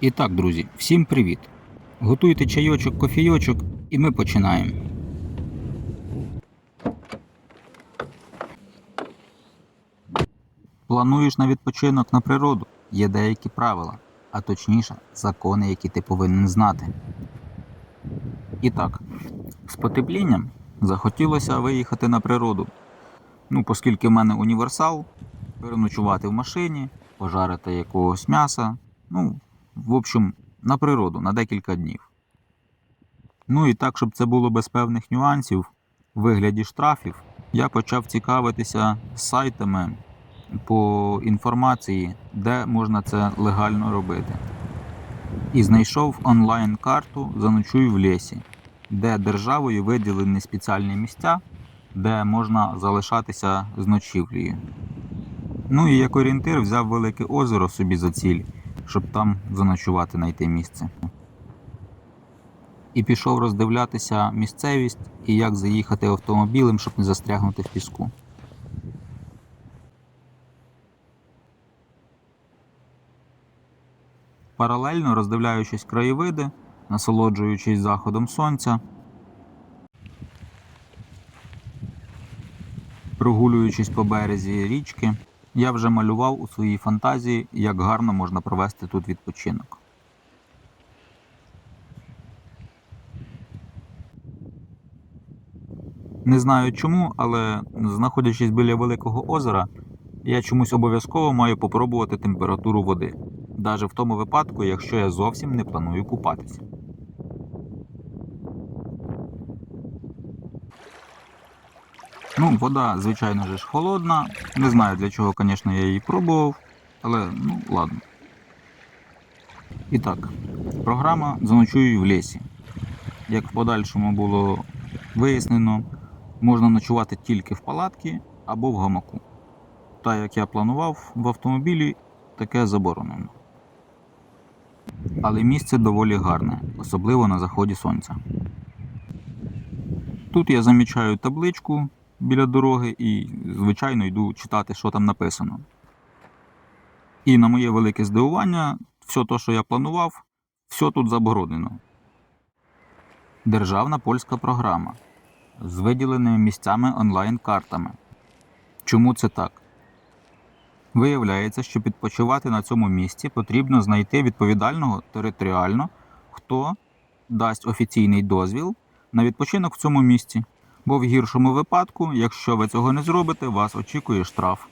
І так, друзі, всім привіт! Готуйте чайочок, кофійочок, і ми починаємо. Плануєш на відпочинок на природу? Є деякі правила, а точніше, закони, які ти повинен знати. І так, з потеплінням захотілося виїхати на природу. Ну, оскільки в мене універсал, переночувати в машині, пожарити якогось м'яса. Ну, в общем, на природу на декілька днів. Ну і так, щоб це було без певних нюансів в вигляді штрафів, я почав цікавитися сайтами по інформації, де можна це легально робити. І знайшов онлайн-карту Заночуй в лісі, де державою виділені спеціальні місця, де можна залишатися з ночівлею. Ну і як орієнтир взяв велике озеро собі за ціль, щоб там заночувати знайти місце. І пішов роздивлятися місцевість і як заїхати автомобілем, щоб не застрягнути в піску. Паралельно роздивляючись краєвиди, насолоджуючись заходом сонця, прогулюючись по березі річки, я вже малював у своїй фантазії, як гарно можна провести тут відпочинок. Не знаю чому, але знаходячись біля великого озера, я чомусь обов'язково маю попробувати температуру води, навіть в тому випадку, якщо я зовсім не планую купатися. Ну, вода, звичайно ж, холодна. Не знаю для чого, звісно, я її пробував, але ну ладно. І так, програма Заночую в лісі. Як в подальшому було вияснено, можна ночувати тільки в палатці або в гамаку. Та як я планував в автомобілі, таке заборонено. Але місце доволі гарне, особливо на заході сонця. Тут я замічаю табличку біля дороги і, звичайно, йду читати, що там написано. І на моє велике здивування, все те, що я планував, все тут заборонено. Державна польська програма з виділеними місцями онлайн-картами. Чому це так? Виявляється, що підпочивати на цьому місці потрібно знайти відповідального територіально, хто дасть офіційний дозвіл на відпочинок в цьому місці. Бо в гіршому випадку, якщо ви цього не зробите, вас очікує штраф.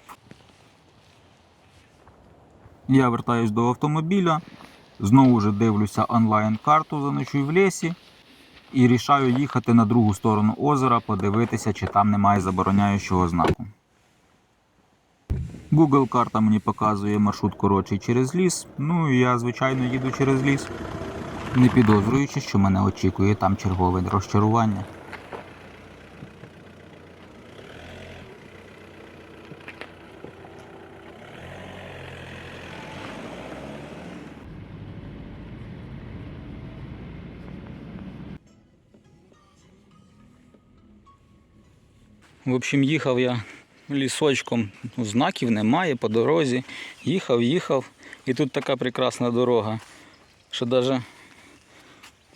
Я вертаюсь до автомобіля, знову ж дивлюся онлайн-карту «Заночуй в лісі і рішаю їхати на другу сторону озера, подивитися, чи там немає забороняючого знаку. Google карта мені показує маршрут коротший через ліс, ну і я, звичайно, їду через ліс, не підозрюючи, що мене очікує там чергове розчарування. В общем, їхав я лісочком, знаків немає по дорозі. Їхав, їхав. І тут така прекрасна дорога, що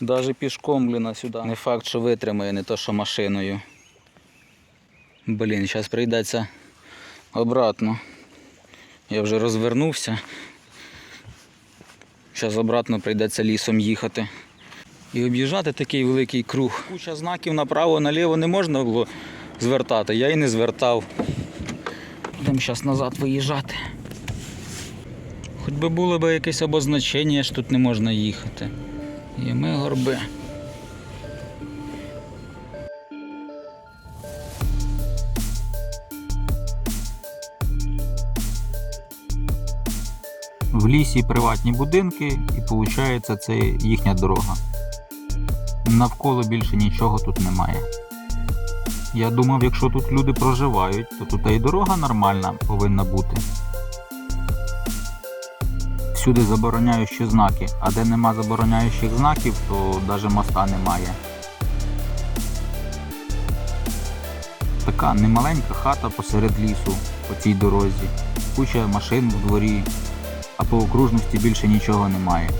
навіть, пішком блін, сюди. Не факт, що витримає, не то що машиною. Блін, зараз прийдеться обратно. Я вже розвернувся. Зараз обратно прийдеться лісом їхати. І об'їжджати такий великий круг. Куча знаків направо, наліво не можна було звертати, я і не звертав. Будемо зараз назад виїжджати. Хоч би було б якесь обозначення, що тут не можна їхати. І ми горби. В лісі приватні будинки, і виходить, це їхня дорога. Навколо більше нічого тут немає. Я думав, якщо тут люди проживають, то тут і дорога нормальна повинна бути. Всюди забороняючі знаки, а де нема забороняючих знаків, то навіть моста немає. Така немаленька хата посеред лісу по цій дорозі, куча машин в дворі, а по окружності більше нічого немає.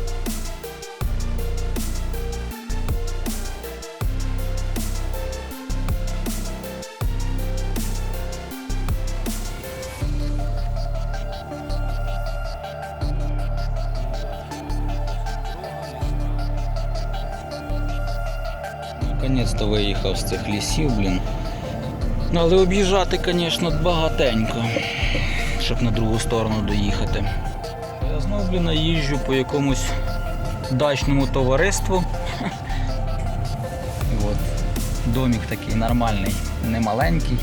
Наконець-то виїхав з цих лісів, блін. Ну, але об'їжджати, звісно, багатенько, щоб на другу сторону доїхати. Я знову, блін, наїжджу по якомусь дачному товариству. От. Домик такий нормальний, не маленький.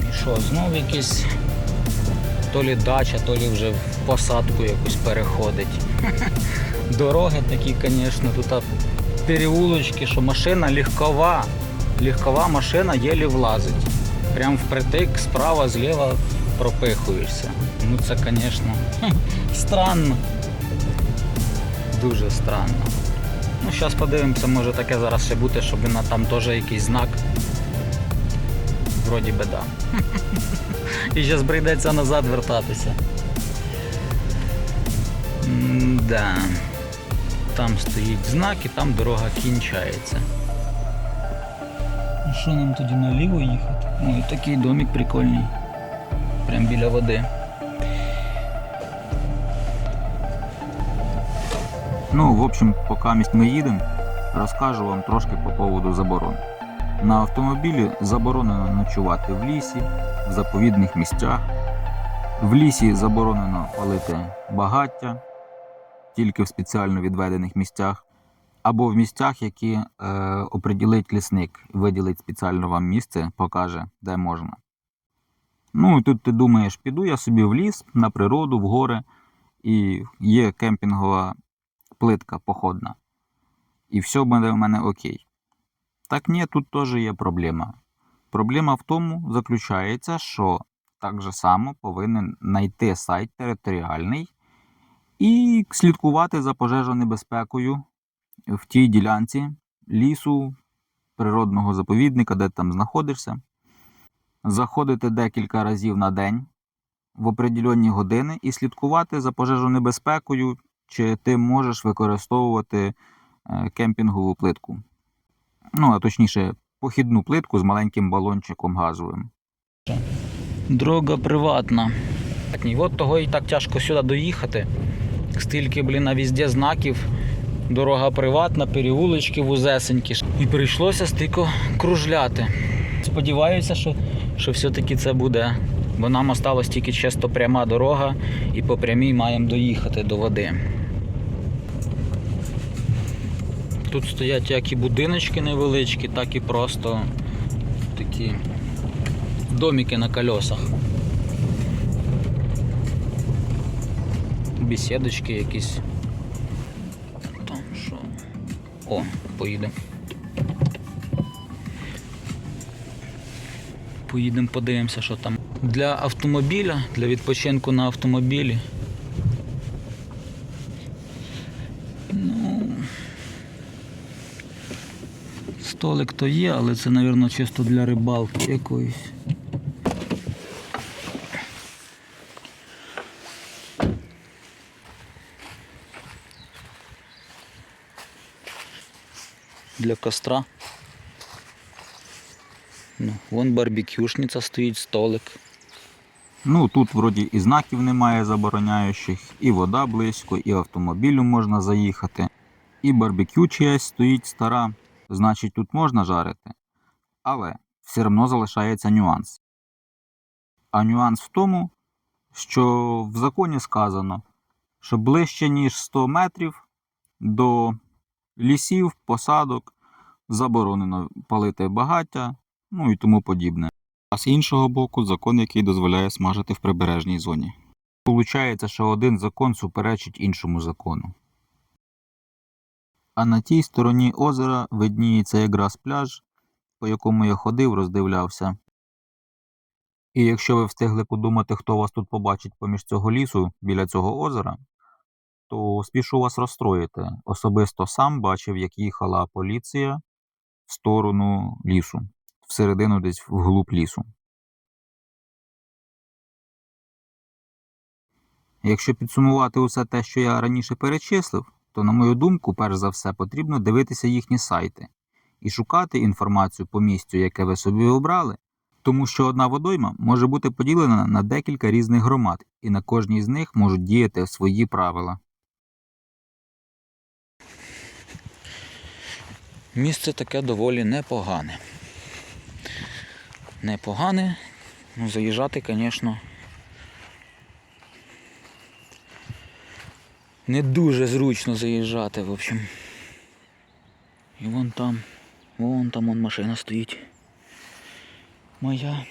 І що, знов якийсь то лі дача, то лі вже в посадку якусь переходить. Дороги такі, звісно, тут переулочки, що машина легкова. Легкова машина єлі влазить. Прям впритик, справа, зліва пропихуєшся. Ну це, звісно, странно. Дуже странно. Ну, зараз подивимося, може таке зараз ще бути, щоб на там теж якийсь знак. Вроді би да. І зараз прийдеться назад вертатися. Да. Там стоїть знак і там дорога кінчається. Ну що нам тоді наліво їхати? Ой, такий домик прикольний. Прям біля води. Ну, в общем, поки ми їдемо, розкажу вам трошки по поводу заборон. На автомобілі заборонено ночувати в лісі, в заповідних місцях. В лісі заборонено палити багаття тільки в спеціально відведених місцях, або в місцях, які е, оприділить лісник, виділить спеціально вам місце, покаже, де можна. Ну і тут ти думаєш, піду я собі в ліс, на природу, в гори, і є кемпінгова плитка походна. І все буде в мене окей. Так ні, тут теж є проблема. Проблема в тому заключається, що так же само повинен знайти сайт територіальний і слідкувати за пожежонебезпекою в тій ділянці лісу, природного заповідника, де ти там знаходишся. Заходити декілька разів на день в определенні години і слідкувати за пожежонебезпекою, чи ти можеш використовувати е, кемпінгову плитку. Ну, а точніше, похідну плитку з маленьким балончиком газовим. Дорога приватна. От того і так тяжко сюди доїхати. Стільки, блін, на візде знаків. Дорога приватна, переулочки вузесенькі. І прийшлося стико кружляти. Сподіваюся, що, що все-таки це буде. Бо нам осталось тільки чисто пряма дорога, і по прямій маємо доїхати до води. Тут стоять як і будиночки невеличкі, так і просто такі домики на колесах. Бесідочки якісь. Там що. О, поїдемо. Поїдемо, подивимося, що там. Для автомобіля, для відпочинку на автомобілі. Ну. Столик то є, але це, мабуть, чисто для рибалки якоїсь. Для костра. Ну, вон барбекюшниця стоїть, столик. Ну, тут вроді і знаків немає забороняючих, і вода близько, і автомобілю можна заїхати, і барбекю чиясь стоїть стара, значить тут можна жарити. Але все одно залишається нюанс. А нюанс в тому, що в законі сказано, що ближче ніж 100 метрів до лісів, посадок заборонено палити багаття, ну і тому подібне. А з іншого боку, закон, який дозволяє смажити в прибережній зоні. Получається, що один закон суперечить іншому закону. А на тій стороні озера видніється якраз пляж, по якому я ходив, роздивлявся. І якщо ви встигли подумати, хто вас тут побачить поміж цього лісу біля цього озера, то спішу вас розстроїти. Особисто сам бачив, як їхала поліція в сторону лісу, всередину десь вглуб лісу. Якщо підсумувати усе те, що я раніше перечислив, то, на мою думку, перш за все потрібно дивитися їхні сайти і шукати інформацію по місцю, яке ви собі обрали, тому що одна водойма може бути поділена на декілька різних громад, і на кожній з них можуть діяти свої правила. Місце таке доволі непогане. Непогане, ну заїжджати, звісно, не дуже зручно заїжджати, в общем. І вон там, вон там вон машина стоїть. Моя.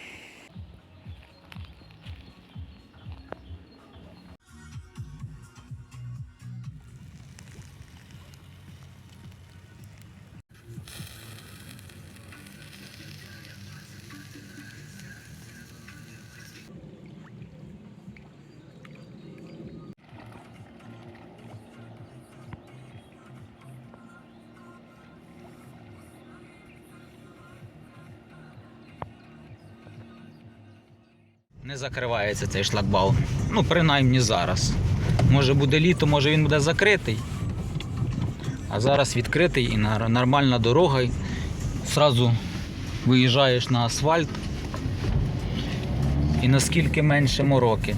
Не закривається цей шлагбаум. Ну, принаймні зараз. Може буде літо, може він буде закритий. А зараз відкритий і нормальна дорога. і Зразу виїжджаєш на асфальт. І наскільки менше мороки.